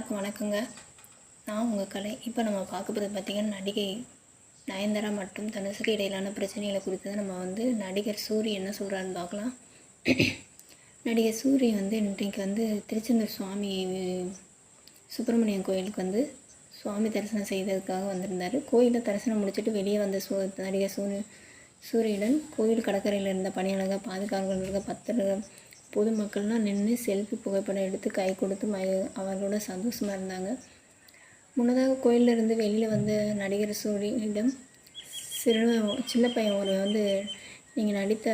எல்லாருக்கும் வணக்கங்க. நான் உங்கள் கலை. இப்போ நம்ம பார்க்க போகிறது பார்த்திங்கன்னா நடிகை நயன்தாரா மற்றும் தனுசுக்கு இடையிலான பிரச்சனைகளை குறித்து தான் நம்ம வந்து நடிகர் சூரி என்ன சொல்கிறான்னு பார்க்கலாம். நடிகர் சூரி வந்து இன்றைக்கு வந்து திருச்செந்தூர் சுவாமி சுப்பிரமணியன் கோயிலுக்கு வந்து சுவாமி தரிசனம் செய்ததுக்காக வந்திருந்தார். கோயிலில் தரிசனம் முடிச்சுட்டு வெளியே வந்த சூ நடிகர் சூரிய சூரியனுடன் கோயில் கடற்கரையில் இருந்த பணியாளர்கள் பாதுகாவலர்கள் இருக்க பொதுமக்கள்லாம் நின்று செல்ஃபி புகைப்படம் எடுத்து கை கொடுத்து ம அவர்களோட சந்தோஷமாக இருந்தாங்க. முன்னதாக கோயிலிருந்து வெளியில் வந்து நடிகர் சூரியனிடம் சிறு சின்ன பையன் ஒரு வந்து நீங்கள் நடித்த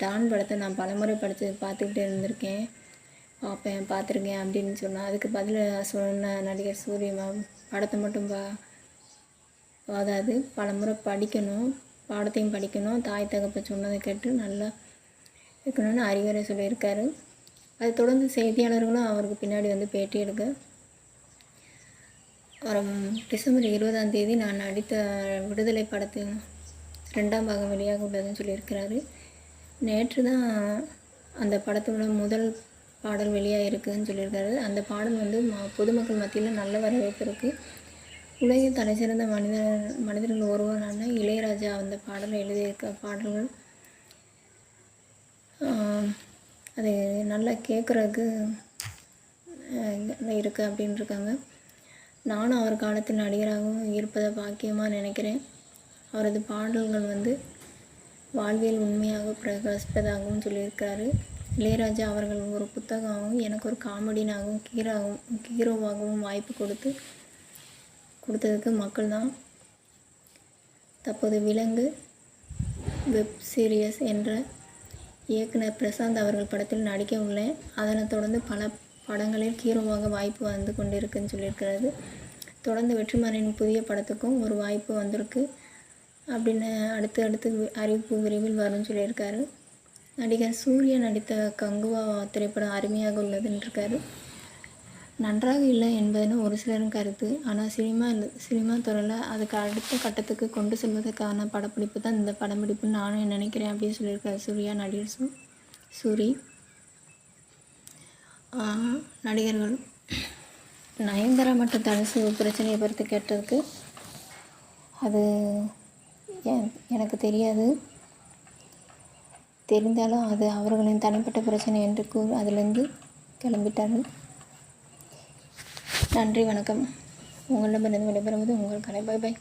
டான் படத்தை நான் பலமுறை படுத்து பார்த்துக்கிட்டே இருந்திருக்கேன். பார்ப்பேன் பார்த்துருக்கேன் அப்படின்னு சொன்னான். அதுக்கு பதில் சொன்ன நடிகர் சூரிய மேம் படத்தை மட்டும் பா வாதாது பலமுறை படிக்கணும். பாடத்தையும் படிக்கணும். தாய் தகப்பை சொன்னதை கேட்டு நல்லா இருக்கணும்னு அறிவுரை சொல்லியிருக்காரு. அதை தொடர்ந்து செய்தியாளர்களும் அவருக்கு பின்னாடி வந்து பேட்டி எடுக்க. வரும் டிசம்பர் இருபதாம் தேதி நான் நடித்த விடுதலை படத்தின் ரெண்டாம் பாகம் வெளியாக உள்ளதுன்னு சொல்லியிருக்கிறாரு. நேற்று தான் அந்த படத்தோட முதல் பாடல் வெளியாக இருக்குதுன்னு சொல்லியிருக்காரு. அந்த பாடல் வந்து ம பொதுமக்கள் மத்தியில் நல்ல வரவேற்பு இருக்குது உலகின் தலைசிறந்த மனிதர் மனிதர்கள் ஒருவரான இளையராஜா அந்த பாடலை எழுதியிருக்க பாடல்கள் அது நல்லா கேட்குறதுக்கு இருக்குது அப்படின்னு இருக்காங்க நானும் அவர் காலத்தில் நடிகராகவும் இருப்பதை பாக்கியமாக நினைக்கிறேன். அவரது பாடல்கள் வந்து வாழ்வியல் உண்மையாக பிரகாசிப்பதாகவும் சொல்லியிருக்காரு. இளையராஜா அவர்கள் ஒரு புத்தகமாகவும் எனக்கு ஒரு காமெடினாகவும் கீராகவும் ஹீரோவாகவும் வாய்ப்பு கொடுத்து கொடுத்ததுக்கு மக்கள் தான் தற்போது விலங்கு வெப் சீரியஸ் என்ற இயக்குனர் பிரசாந்த் அவர்கள் படத்தில் நடிக்க உள்ளேன் அதனைத் தொடர்ந்து பல படங்களில் ஹீரோவாக வாய்ப்பு வந்து கொண்டிருக்குன்னு சொல்லியிருக்கிறது. தொடர்ந்து வெற்றிமாறனின் புதிய படத்துக்கும் ஒரு வாய்ப்பு வந்திருக்கு அப்படின்னு அடுத்து அடுத்து அறிவிப்பு விரைவில் வரும்னு சொல்லியிருக்காரு. நடிகர் சூர்யா நடித்த கங்குவா திரைப்படம் அருமையாக உள்ளதுன்னு இருக்காரு. நன்றாக இல்லை என்பதுன்னு ஒரு சிலரும் கருத்து. ஆனால் சினிமா சினிமா துறையில் அதுக்கு அடுத்த கட்டத்துக்கு கொண்டு செல்வதற்கான படப்பிடிப்பு தான் இந்த படப்பிடிப்புன்னு நானும் நினைக்கிறேன் அப்படின்னு சொல்லியிருக்காரு சூர்யா நடிகர் சூ சூரி. நடிகர்கள். நயன்தாரா மற்றும் தனுசு பிரச்சனையை பொறுத்து கேட்டதுக்கு அது எனக்கு தெரியாது. தெரிந்தாலும் அது அவர்களின் தனிப்பட்ட பிரச்சனை என்று கூறி அதிலிருந்து கிளம்பிட்டார்கள். நன்றி வணக்கம். உங்களிடமிருந்து விடைபெறுவது உங்கள் கலை. பாய் பாய்